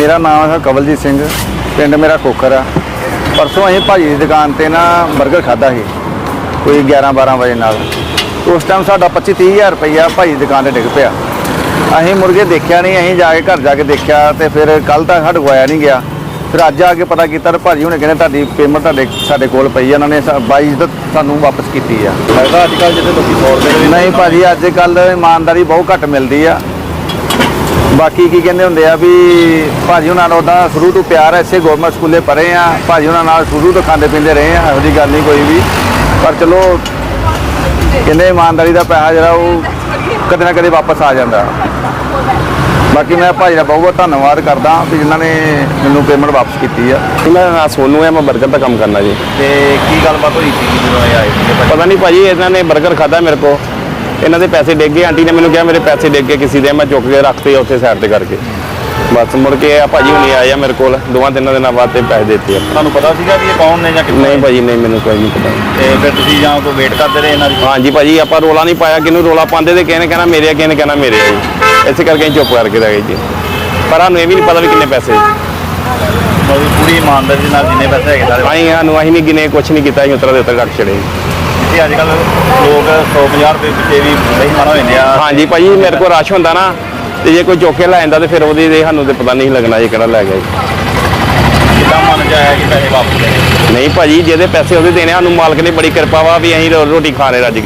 ਮੇਰਾ ਨਾਮ ਹੈ ਕਵਲਜੀਤ ਸਿੰਘ ਪਿੰਡ ਮੇਰਾ ਖੋਖਰ ਆ। ਪਰਸੋਂ ਅਸੀਂ ਭਾਜੀ ਦੀ ਦੁਕਾਨ ਤੇ ਨਾ 버ਗਰ ਖਾਦਾ ਸੀ ਕੋਈ 11 12 ਵਜੇ ਨਾਲ। ਉਸ ਟਾਈਮ ਸਾਡਾ 25 30000 ਰੁਪਈਆ ਭਾਜੀ ਦੀ ਦੁਕਾਨ ਤੇ ਡਿੱਗ ਪਿਆ। ਅਸੀਂ ਮੁਰਗੇ ਦੇਖਿਆ ਨਹੀਂ ਅਸੀਂ ਜਾ ਕੇ ਘਰ ਜਾ ਕੇ ਦੇਖਿਆ ਤੇ ਫਿਰ ਕੱਲ ਤਾਂ ਸਾਡੇ ਕੋਲ ਆਇਆ ਨਹੀਂ ਗਿਆ। ਫਿਰ ਅੱਜ ਆ ਕੇ ਪਤਾ ਕੀਤਾ ਤੇ ਭਾਜੀ ਹੁਣੇ ਕਹਿੰਦੇ ਤੁਹਾਡੀ ਪੇਮੈਂਟ ਤੁਹਾਡੇ ਸਾਡੇ ਕੋਲ ਪਈ ਆ ਉਹਨਾਂ ਨੇ 22 ਦਾ ਸਾਨੂੰ ਵਾਪਸ ਕੀਤੀ ਆ। ਲੱਗਦਾ ਅੱਜ ਕੱਲ੍ਹ ਜਿੱਥੇ ਲੋਕੀ 100 ਰੁਪਏ ਨਹੀਂ ਭਾਜੀ ਅੱਜ ਕੱਲ ਇਮਾਨਦਾਰੀ ਬਹੁਤ ਘੱਟ ਮਿਲਦੀ ਆ। ਬਾਕੀ ਕੀ ਕਹਿੰਦੇ ਹੁੰਦੇ ਆ ਵੀ ਭਾਜੀ ਉਹਨਾਂ ਨਾਲ ਉਹਦਾ ਸ਼ੁਰੂ ਤੋਂ ਪਿਆਰ ਐ ਇਸੇ ਗਵਰਨਮੈਂਟ ਸਕੂਲੇ ਪੜ੍ਹੇ ਆ। ਭਾਜੀ ਉਹਨਾਂ ਨਾਲ ਸ਼ੁਰੂ ਤੋਂ ਖਾਂਦੇ ਪੀਂਦੇ ਰਹੇ ਆ ਇਹੋ ਜਿਹੀ ਗੱਲ ਨਹੀਂ ਕੋਈ ਵੀ। ਪਰ ਚਲੋ ਕਹਿੰਦੇ ਇਮਾਨਦਾਰੀ ਦਾ ਪੈਸਾ ਜਿਹੜਾ ਉਹ ਕਦੇ ਨਾ ਕਦੇ ਵਾਪਸ ਆ ਜਾਂਦਾ। ਬਾਕੀ ਮੈਂ ਭਾਜੀ ਦਾ ਬਹੁਤ ਬਹੁਤ ਧੰਨਵਾਦ ਕਰਦਾ ਵੀ ਜਿਨ੍ਹਾਂ ਨੇ ਮੈਨੂੰ ਪੇਮੈਂਟ ਵਾਪਸ ਕੀਤੀ ਆ। ਮੇਰਾ ਨਾਮ ਸੋਨੂ ਹੈ ਮੈਂ 버ਗਰ ਦਾ ਕੰਮ ਕਰਨਾ ਜੀ। ਤੇ ਕੀ ਗੱਲਬਾਤ ਹੋਈ ਸੀ ਜਦੋਂ ਇਹ ਆਏ? ਪਤਾ ਨਹੀਂ ਭਾਜੀ ਇਹਨਾਂ ਨੇ 버ਗਰ ਖਾਦਾ ਮੇਰੇ ਕੋ ਇਹਨਾਂ ਦੇ ਪੈਸੇ ਡਿੱਗ ਗਏ। ਆਂਟੀ ਨੇ ਮੈਨੂੰ ਕਿਹਾ ਮੇਰੇ ਪੈਸੇ ਡਿੱਗ ਗਏ ਕਿਸੇ ਦੇ। ਮੈਂ ਚੁੱਕ ਕੇ ਰੱਖਤੇ ਉੱਥੇ ਸਾਈਡ ਤੇ ਕਰਕੇ। ਬਸ ਮੁੜ ਕੇ ਆ ਭਾਜੀ ਹੁਣੀ ਆਏ ਆ ਮੇਰੇ ਕੋਲ। ਦੋਵਾਂ ਤਿੰਨਾਂ ਦਿਨਾਂ ਬਾਅਦ ਤੇ ਪੈਸੇ ਦਿੱਤੇ ਆ। ਤੁਹਾਨੂੰ ਪਤਾ ਸੀਗਾ ਵੀ ਇਹ ਕੌਣ ਨੇ ਜਾਂ ਕਿੱਥੋਂ ਨਹੀਂ ਭਾਜੀ ਨਹੀਂ ਮੈਨੂੰ ਕੋਈ ਨਹੀਂ ਪਤਾ। ਤੇ ਫਿਰ ਤੁਸੀਂ ਜਾਂ ਕੋਈ ਵੇਟ ਕਰਦੇ ਰਹੇ ਇਹਨਾਂ ਦੀ? ਹਾਂਜੀ ਭਾਜੀ ਆਪਾਂ ਰੋਲਾ ਨਹੀਂ ਪਾਇਆ। ਕਿਹਨੂੰ ਰੋਲਾ ਪਾਉਂਦੇ ਤੇ ਕਿਹਨੇ ਕਹਿਣਾ ਮੇਰੇ ਆ ਕਿਹਨੇ ਕਹਿਣਾ ਮੇਰੇ ਆ ਜੀ। ਇਸੇ ਕਰਕੇ ਅਸੀਂ ਚੁੱਪ ਕਰਕੇ ਰਹਿ ਗਏ ਜੀ। ਪਰ ਸਾਨੂੰ ਇਹ ਵੀ ਨਹੀਂ ਪਤਾ ਵੀ ਕਿੰਨੇ ਪੈਸੇ ਮਤਲਬ ਪੂਰੀ ਇਮਾਨਦਾਰੀ ਨਾਲ ਜਿੰਨੇ ਪੈਸੇ ਹੈਗੇ ਸਾਰੇ ਅਸੀਂ ਸਾਨੂੰ ਅਸੀਂ ਨਹੀਂ ਗਿਣੇ ਕੁਛ ਨਹੀਂ ਕੀਤਾ ਅਸੀਂ ਉਤਰਾ ਦੇ ਉੱਤਰ ਕੱਟ ਛੜੇ ਤੇ ਅੱਜ ਕੱਲ ਲੋਕ 150 ਰੁਪਏ ਪਿੱਛੇ ਵੀ ਨਹੀਂ ਮਨਾ ਹੋ ਜਾਂਦੇ ਆ। ਹਾਂਜੀ ਭਾਜੀ ਮੇਰੇ ਕੋਲ ਰਸ਼ ਹੁੰਦਾ ਨਾ ਤੇ ਜੇ ਕੋਈ ਚੁੱਕ ਕੇ ਲੈ ਜਾਂਦਾ ਤੇ ਫਿਰ ਉਹਦੀ ਦੇ ਸਾਨੂੰ ਤੇ ਪਤਾ ਨਹੀਂ ਲੱਗਣਾ ਜੀ ਕਿਹੜਾ ਲੈ ਗਿਆ ਜੀ। ਕਿੱਦਾਂ ਮਨ ਚ ਆਇਆ ਕਿ ਪੈਸੇ ਵਾਪਸ ਲੈ ਨਹੀਂ ਭਾਜੀ ਜਿਹਦੇ ਪੈਸੇ ਉਹਦੇ ਦੇਣੇ ਸਾਨੂੰ ਮਾਲਕ ਨੇ ਬੜੀ ਕਿਰਪਾ ਵਾ ਵੀ ਅਸੀਂ ਰੋ- ਰੋਟੀ ਖਾ ਰਹੇ ਰੱਜ ਕੇ